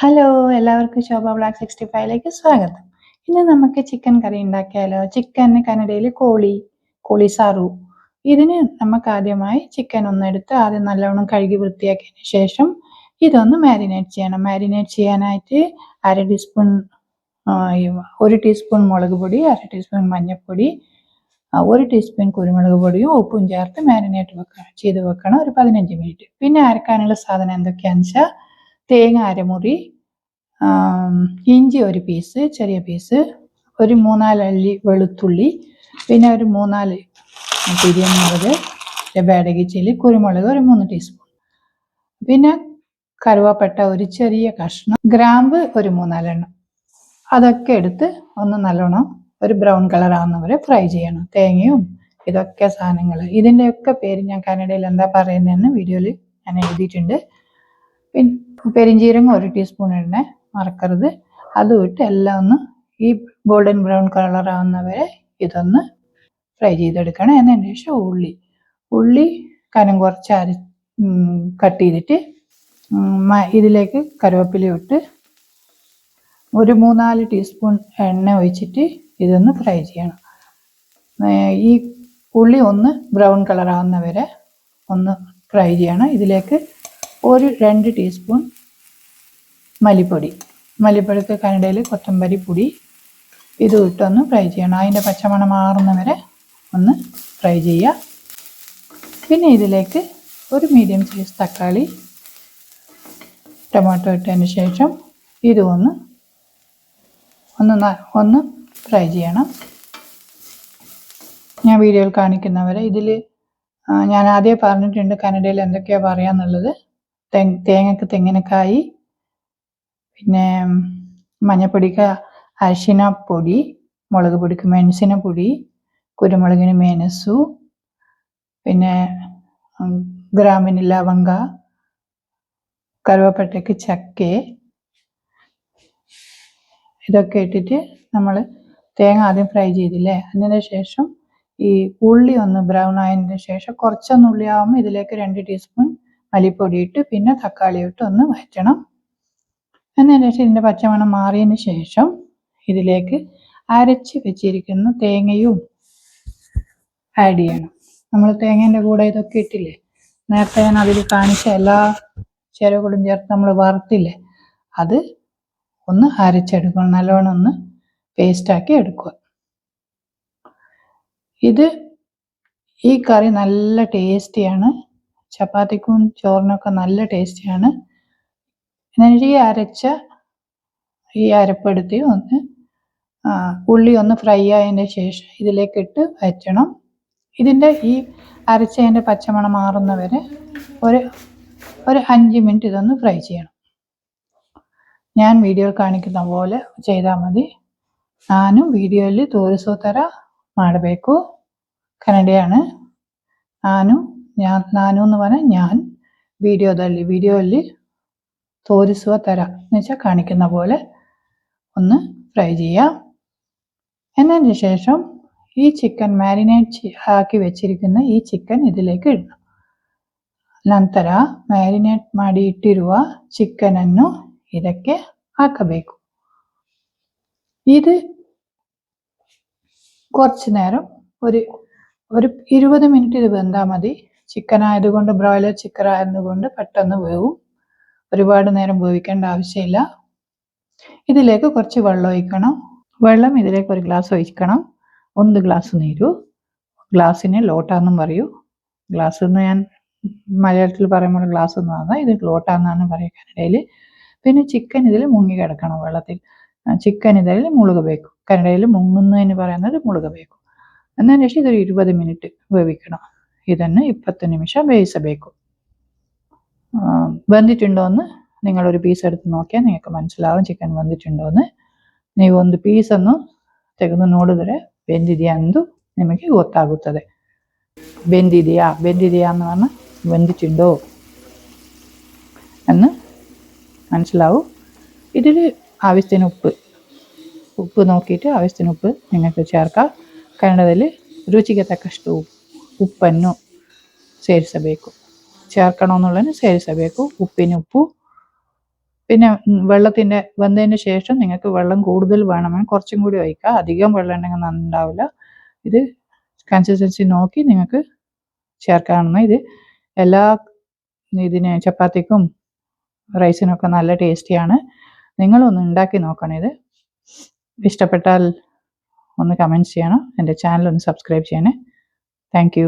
Hello എല്ലാവർക്കും ശോഭ black sixty ഫൈവിലേക്ക് സ്വാഗതം. ഇന്ന് നമുക്ക് ചിക്കൻ കറി ഉണ്ടാക്കിയാലോ? ചിക്കന് കനഡയിൽ കോളി കോളി സാറു. ഇതിന് നമുക്ക് ആദ്യമായി ചിക്കൻ ഒന്ന് എടുത്ത് ആദ്യം നല്ലവണ്ണം കഴുകി വൃത്തിയാക്കിയതിന് ശേഷം ഇതൊന്ന് മാരിനേറ്റ് ചെയ്യണം. മാരിനേറ്റ് ചെയ്യാനായിട്ട് അര ടീസ്പൂൺ ഒരു ടീസ്പൂൺ മുളക് പൊടി അര ടീസ്പൂൺ മഞ്ഞൾപ്പൊടി ഒരു ടീസ്പൂൺ കുരുമുളക് പൊടിയും ഉപ്പും ചേർത്ത് മാരിനേറ്റ് വെക്കണം ചെയ്ത് വെക്കണം ഒരു പതിനഞ്ച് മിനിറ്റ് പിന്നെ അരക്കാനുള്ള സാധനം എന്തൊക്കെയാണെന്ന് വെച്ചാൽ തേങ്ങ അരമുറി ഇഞ്ചി ഒരു പീസ് ചെറിയ പീസ് ഒരു മൂന്നാൽ അല്ലി വെളുത്തുള്ളി പിന്നെ ഒരു മൂന്നാൽ തിരിയമുളക് ചില്ലി കുരുമുളക് ഒരു മൂന്ന് ടീസ്പൂൺ പിന്നെ കറുവാപ്പട്ട ഒരു ചെറിയ കഷ്ണം ഗ്രാമ്പ് ഒരു മൂന്നാലെണ്ണം. അതൊക്കെ എടുത്ത് ഒന്ന് നല്ലോണം ഒരു ബ്രൗൺ കളർ ആവുന്നവരെ ഫ്രൈ ചെയ്യണം. തേങ്ങയും ഇതൊക്കെ സാധനങ്ങൾ ഇതിന്റെയൊക്കെ പേര് ഞാൻ കന്നഡയിൽ എന്താ പറയുന്നതെന്ന് വീഡിയോയിൽ ഞാൻ എഴുതിയിട്ടുണ്ട്. പിന്നെ പെരിഞ്ചീരകം ഒരു ടീസ്പൂൺ ഇടണേ മറക്കരുത് അതും ഇട്ട് എല്ലാം ഒന്ന് ഈ ഗോൾഡൻ ബ്രൗൺ കളർ ആവുന്നവരെ ഇതൊന്ന് ഫ്രൈ ചെയ്തെടുക്കണം. എന്നതിന് ശേഷം ഉള്ളി. ഉള്ളി കനം കുറച്ച് അരി കട്ട് ചെയ്തിട്ട് ഇതിലേക്ക് കറിവേപ്പില ഇട്ട് ഒരു മൂന്നാൽ ടീസ്പൂൺ എണ്ണ ഒഴിച്ചിട്ട് ഇതൊന്ന് ഫ്രൈ ചെയ്യണം. ഈ ഉള്ളി ഒന്ന് ബ്രൗൺ കളർ ആവുന്നവരെ ഒന്ന് ഫ്രൈ ചെയ്യണം. ഇതിലേക്ക് ഒരു രണ്ട് ടീസ്പൂൺ മല്ലിപ്പൊടി. മല്ലിപ്പൊടിക്ക് കനഡയിൽ കൊത്തമ്പരി പൊടി ഇത് ഇട്ടൊന്ന് ഫ്രൈ ചെയ്യണം. അതിന്റെ പച്ചമണം മാറുന്ന വരെ ഒന്ന് ഫ്രൈ ചെയ്യുക. പിന്നെ ഇതിലേക്ക് ഒരു മീഡിയം സൈസ് തക്കാളി ടൊമാറ്റോ ഇട്ടതിന് ശേഷം ഇതും ഒന്ന് ഒന്ന് ഒന്ന് ഫ്രൈ ചെയ്യണം. ഞാൻ വീഡിയോയിൽ കാണിക്കുന്നവരെ ഇതിൽ ഞാൻ ആദ്യം പറഞ്ഞിട്ടുണ്ട് കനഡയിൽ എന്തൊക്കെയാണ് പറയാന്നുള്ളത്. തേ- തേങ്ങക്ക് തെങ്ങിനക്കായി. പിന്നെ മഞ്ഞപ്പൊടിക്ക് അരിശിന പൊടി മുളക് പൊടിക്ക് മെൻസിന പൊടി കുരുമുളകിന് മേനസു പിന്നെ ഗ്രാമിന് ലവങ്ക കറുവപ്പട്ടയ്ക്ക് ചക്ക. ഇതൊക്കെ ഇട്ടിട്ട് നമ്മൾ തേങ്ങ ആദ്യം ഫ്രൈ ചെയ്തില്ലേ? അതിന് ശേഷം ഈ ഉള്ളി ഒന്ന് ബ്രൗൺ ആയതിന് ശേഷം കുറച്ചൊന്ന് ഉള്ളി ആകുമ്പോൾ ഇതിലേക്ക് രണ്ട് ടീസ്പൂൺ മല്ലിപ്പൊടി ഇട്ട് പിന്നെ തക്കാളി ഇട്ട് ഒന്ന് വറ്റണം എന്നതിന് ശേഷം ഇതിന്റെ പച്ചമണം മാറിയതിന് ശേഷം ഇതിലേക്ക് അരച്ച് വെച്ചിരിക്കുന്ന തേങ്ങയും ആഡ് ചെയ്യണം. നമ്മൾ തേങ്ങേന്റെ കൂടെ ഇതൊക്കെ ഇട്ടില്ലേ? നേരത്തെ ഞാൻ അതിൽ കാണിച്ച എല്ലാ ചേരുവകളും ചേർത്ത് നമ്മൾ വറുത്തില്ലേ? അത് ഒന്ന് അരച്ചെടുക്കണം. നല്ലോണം ഒന്ന് പേസ്റ്റാക്കി എടുക്കുക. ഇത് ഈ കറി നല്ല ടേസ്റ്റിയാണ് ചപ്പാത്തിക്കും ചോറിനൊക്കെ നല്ല ടേസ്റ്റിയാണ്. എന്നിട്ട് ഈ അരച്ച ഈ അരപ്പെടുത്തി ഒന്ന് ഉള്ളി ഒന്ന് ഫ്രൈ ആയതിന്റെ ശേഷം ഇതിലേക്കിട്ട് വയറ്റണം. വറ്റണം ഇതിന്റെ ഈ അരച്ചതിന്റെ പച്ചമണം മാറുന്ന വരെ ഒരു ഒരു അഞ്ച് മിനിറ്റ് ഇതൊന്ന് ഫ്രൈ ചെയ്യണം. ഞാൻ വീഡിയോയിൽ കാണിക്കുന്ന പോലെ ചെയ്താൽ മതി. ನಾನು വീഡിയോയിൽ ತೋರಿಸೋ ಥರ ಮಾಡಬೇಕು ಕನ್ನಡಿಯಾಣ ನಾನು ഞാൻ നാനു എന്ന് പറഞ്ഞാൽ ഞാൻ വീഡിയോ വീഡിയോದಲ್ಲಿ വീഡിയോയിൽ തോരിസുവ തരാം. എന്ന് വെച്ചാൽ കാണിക്കുന്ന പോലെ ഒന്ന് ഫ്രൈ ചെയ്യാം. എന്നതിന് ശേഷം ഈ ചിക്കൻ മാരിനേറ്റ് ആക്കി വെച്ചിരിക്കുന്ന ഈ ചിക്കൻ ഇതിലേക്ക് ഇടണം. നന്തര മാരിനേറ്റ് ಮಾಡಿ ಇಟ್ಟಿರುವ ಚಿಕನನ್ನು ಇದಕ್ಕೆ ആക്കബേക്കു ഇത് കുറച്ച് നേരം ഒരു ഒരു ഇരുപത് മിനിറ്റ് ഇത് വെന്താൽ മതി. ചിക്കൻ ആയതുകൊണ്ട് ബ്രോയിലർ ചിക്കൻ ആയതുകൊണ്ട് പെട്ടെന്ന് വേവും. ഒരുപാട് നേരം വേവിക്കേണ്ട ആവശ്യമില്ല. ഇതിലേക്ക് കുറച്ച് വെള്ളം ഒഴിക്കണം. വെള്ളം ഇതിലേക്ക് ഒരു ഗ്ലാസ് ഒഴിക്കണം. ഒന്ന് ഗ്ലാസ് നീരു. ഗ്ലാസ്സിന് ലോട്ടാന്നും പറയൂ. ഗ്ലാസ് എന്ന് ഞാൻ മലയാളത്തിൽ പറയുമ്പോൾ ഗ്ലാസ് എന്ന് പറഞ്ഞാൽ ഇത് ലോട്ടാന്നാണ് പറയുക കന്നഡയിൽ പിന്നെ ചിക്കൻ ഇതിൽ മുങ്ങി കിടക്കണം വെള്ളത്തിൽ. ചിക്കൻ ഇതിൽ മുളക് വേക്കും കനഡയിൽ മുങ്ങുന്നതിന് പറയുന്നത് മുളക് വേക്കും എന്നതിന് ശേഷം ഇതൊരു ഇരുപത് മിനിറ്റ് വേവിക്കണം. ಇದನ್ನು ಇಪ್ಪತ್ತು നിമിഷം ಬೇಯಿಸಬೇಕು വന്നിട്ടുണ്ടോ എന്ന് നിങ്ങളൊരു പീസ് എടുത്ത് നോക്കിയാൽ നിങ്ങൾക്ക് മനസ്സിലാവും ചിക്കൻ വന്നിട്ടുണ്ടോ എന്ന് ನೀವು ಒಂದು ಪೀಸನ್ನು ತೆಗೆದು ನೋಡಿದರೆ ಬೆಂದಿದೆಯಾ ಎಂದು ನಿಮಗೆ ಗೊತ್ತಾಗುತ್ತದೆ ಬೆಂದಿದೆಯಾ ಬೆಂದಿದೆಯಾ പറഞ്ഞാൽ വെന്തിട്ടുണ്ടോ? എന്ന് മനസ്സിലാവും. ഇതിൽ ആവശ്യത്തിന് ഉപ്പ്. ഉപ്പ് നോക്കിയിട്ട് ആവശ്യത്തിന് ഉപ്പ് നിങ്ങൾക്ക് ചേർക്കാം. കന്നഡത്തിൽ രുചിക്ക് തക്കಷ್ಟು ഉಪ್ಪನ್ನು ಸೇರಿಸಬೇಕು ചേർക്കണമെന്നുള്ളതിന് സേരിസബേക്കു ഉപ്പിനുപ്പു പിന്നെ വെള്ളത്തിന്റെ വന്നതിന് ശേഷം നിങ്ങൾക്ക് വെള്ളം കൂടുതൽ വേണമെങ്കിൽ കുറച്ചും കൂടി ഒഴിക്കുക. അധികം വെള്ളം ഉണ്ടെങ്കിൽ നന്നുണ്ടാവില്ല. ഇത് കൺസിസ്റ്റൻസി നോക്കി നിങ്ങൾക്ക് ചേർക്കാവുന്ന ഇത്. എല്ലാ ഇതിന് ചപ്പാത്തിക്കും റൈസിനൊക്കെ നല്ല ടേസ്റ്റിയാണ്. നിങ്ങളൊന്ന് ഉണ്ടാക്കി നോക്കണം ഇത്. ഇഷ്ടപ്പെട്ടാൽ ഒന്ന് കമന്റ് ചെയ്യണം. എന്റെ ചാനൽ ഒന്ന് സബ്സ്ക്രൈബ് ചെയ്യണേ. താങ്ക്